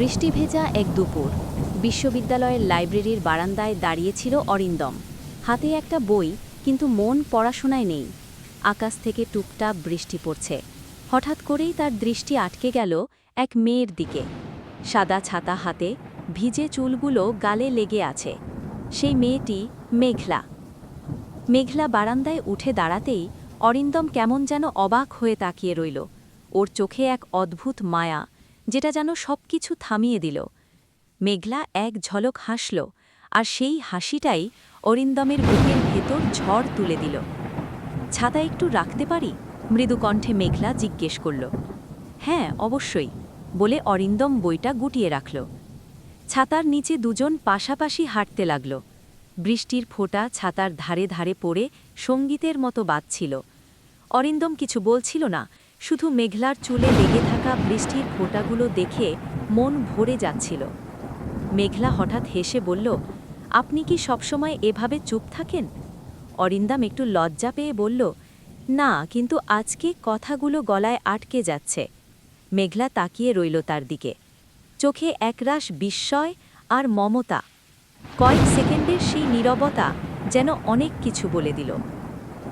বৃষ্টি ভেজা এক দুপুর। বিশ্ববিদ্যালয়ের লাইব্রেরির বারান্দায় দাঁড়িয়েছিল অরিন্দম। হাতে একটা বই, কিন্তু মন পড়াশোনায় নেই। আকাশ থেকে টুকটাপ বৃষ্টি পড়ছে। হঠাৎ করেই তার দৃষ্টি আটকে গেল এক মেয়ের দিকে। সাদা ছাতা হাতে ভিজে চুলগুলো গালে লেগে আছে। সেই মেয়েটি মেঘলা। মেঘলা বারান্দায় উঠে দাঁড়াতেই অরিন্দম কেমন যেন অবাক হয়ে তাকিয়ে রইল। ওর চোখে এক অদ্ভুত মায়া যেটা যেন সবকিছু থামিয়ে দিল। মেঘলা এক ঝলক হাসল, আর সেই হাসিটাই অরিন্দমের বুকের ভেতর ঝড় তুলে দিল। ছাতা একটু রাখতে পারি? মৃদু কণ্ঠে মেঘলা জিজ্ঞেস করল। হ্যাঁ অবশ্যই, বলে অরিন্দম বইটা গুটিয়ে রাখল। ছাতার নিচে দুজন পাশাপাশি হাঁটতে লাগল। বৃষ্টির ফোঁটা ছাতার ধারে ধারে পড়ে সঙ্গীতের মতো বাজছিল। অরিন্দম কিছু বলছিল না শুধু মেঘলার চুলে লেগে থাকা বৃষ্টির ফোঁটাগুলো দেখে মন ভরে যাচ্ছিল। মেঘলা হঠাৎ হেসে বলল, আপনি কি সবসময় এভাবে চুপ থাকেন? অরিন্দাম একটু লজ্জা পেয়ে বলল, না, কিন্তু আজকে কথাগুলো গলায় আটকে যাচ্ছে। মেঘলা তাকিয়ে রইল তার দিকে। চোখে একরাশ বিস্ময় আর মমতা। কয়েক সেকেন্ডের সেই নীরবতা যেন অনেক কিছু বলে দিল।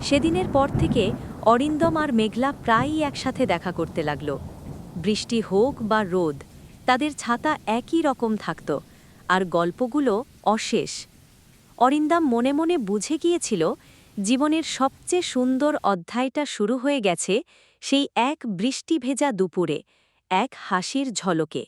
সেদিনের পর থেকে অরিন্দম আর মেঘলা প্রায়ই একসাথে দেখা করতে লাগল। বৃষ্টি হোক বা রোদ, তাদের ছাতা একই রকম থাকত, আর গল্পগুলো অশেষ। অরিন্দাম মনে মনে বুঝে গিয়েছিল, জীবনের সবচেয়ে সুন্দর অধ্যায়টা শুরু হয়ে গেছে সেই এক বৃষ্টি ভেজা দুপুরে, এক হাসির ঝলকে।